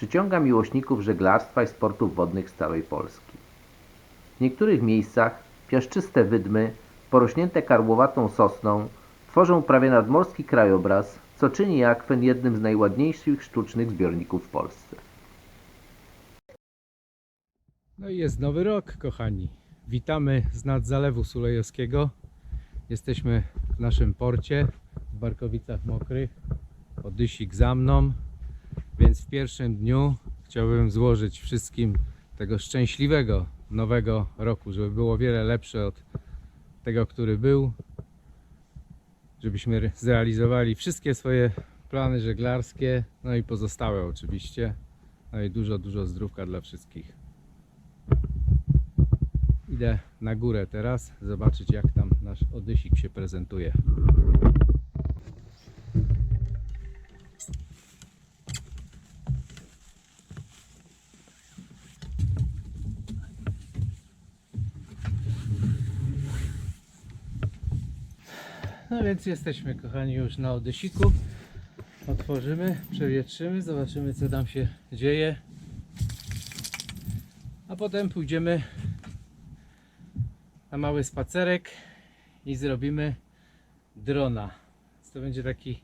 przyciąga miłośników żeglarstwa i sportów wodnych z całej Polski. W niektórych miejscach piaszczyste wydmy, porośnięte karłowatą sosną, tworzą prawie nadmorski krajobraz, co czyni akwen jednym z najładniejszych sztucznych zbiorników w Polsce. No i jest nowy rok, kochani. Witamy z nad Zalewu Sulejowskiego. Jesteśmy w naszym porcie w Barkowicach Mokrych. Odysik za mną. Więc w pierwszym dniu chciałbym złożyć wszystkim tego szczęśliwego nowego roku, żeby było wiele lepsze od tego, który był. Żebyśmy re- zrealizowali wszystkie swoje plany żeglarskie, no i pozostałe oczywiście. No i dużo, dużo zdrówka dla wszystkich. Idę na górę teraz, zobaczyć jak tam nasz Odysik się prezentuje. No więc jesteśmy kochani już na Odysiku. Otworzymy, przewietrzymy, zobaczymy co tam się dzieje. A potem pójdziemy na mały spacerek i zrobimy drona. Więc to będzie taki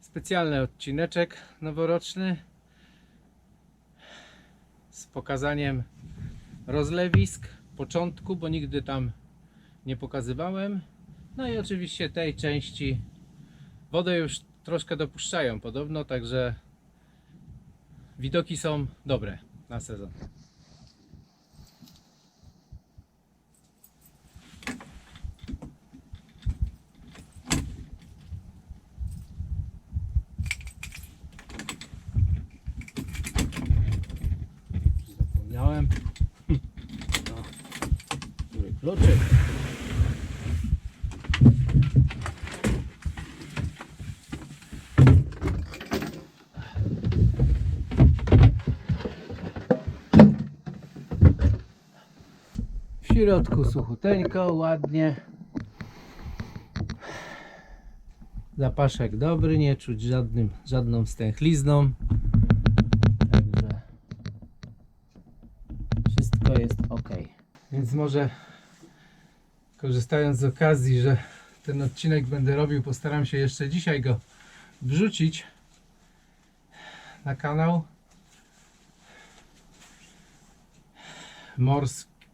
specjalny odcineczek noworoczny z pokazaniem rozlewisk, początku, bo nigdy tam nie pokazywałem. No i oczywiście tej części wodę już troszkę dopuszczają podobno, także widoki są dobre na sezon. Zapomniałem. No, kluczyk. W środku suchuteńko, ładnie. Zapaszek dobry, nie czuć żadnym, żadną stęchlizną. Także wszystko jest ok. Więc może korzystając z okazji, że ten odcinek będę robił, postaram się jeszcze dzisiaj go wrzucić na kanał.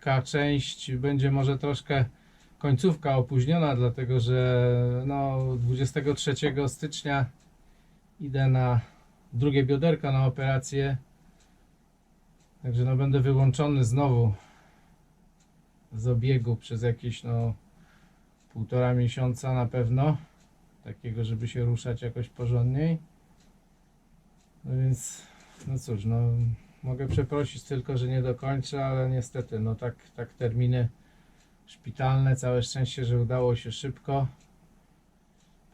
Morska część będzie może troszkę końcówka opóźniona, dlatego że no 23 stycznia idę na drugie bioderko na operację. Także no będę wyłączony znowu z obiegu przez jakieś no półtora miesiąca na pewno. Takiego, żeby się ruszać jakoś porządniej. No więc, no cóż, no mogę przeprosić tylko, że nie dokończę, ale niestety, no tak, tak terminy szpitalne. Całe szczęście, że udało się szybko.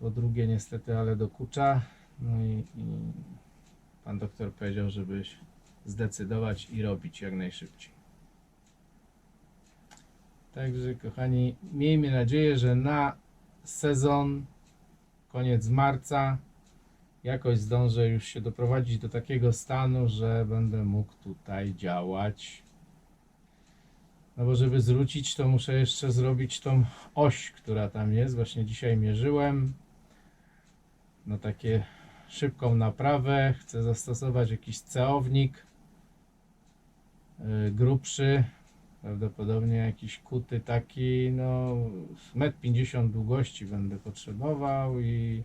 Po drugie, niestety, ale dokucza. No i, i pan doktor powiedział, żebyś zdecydować i robić jak najszybciej. Także, kochani, miejmy nadzieję, że na sezon, koniec marca, jakoś zdążę już się doprowadzić do takiego stanu, że będę mógł tutaj działać. No bo żeby zwrócić, to muszę jeszcze zrobić tą oś, która tam jest. Właśnie dzisiaj mierzyłem. No takie szybką naprawę. Chcę zastosować jakiś ceownik yy, grubszy. Prawdopodobnie jakiś kuty taki, no 1,50 m długości będę potrzebował i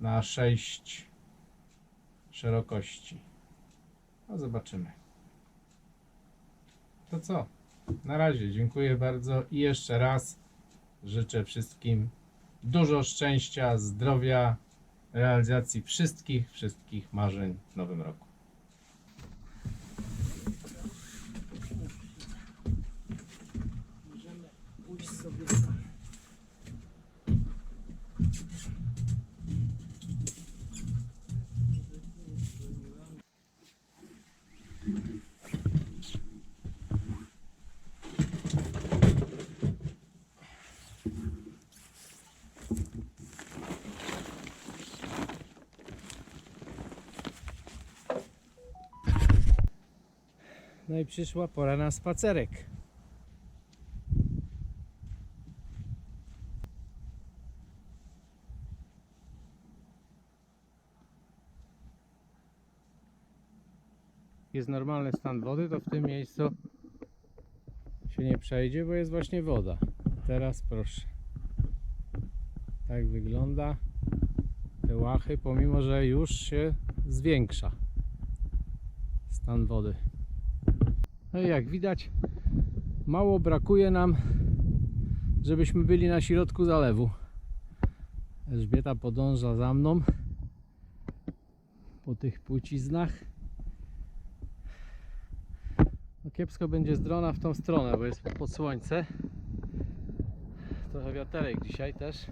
na 6 szerokości. No zobaczymy. To co? Na razie dziękuję bardzo i jeszcze raz życzę wszystkim dużo szczęścia, zdrowia, realizacji wszystkich, wszystkich marzeń w nowym roku. No i przyszła pora na spacerek. Jest normalny stan wody, to w tym miejscu się nie przejdzie, bo jest właśnie woda. Teraz proszę. Tak wygląda te łachy, pomimo że już się zwiększa stan wody. No i jak widać, mało brakuje nam, żebyśmy byli na środku zalewu. Elżbieta podąża za mną po tych płciznach. No kiepsko będzie z drona w tą stronę, bo jest pod słońce. Trochę wiaterek dzisiaj też.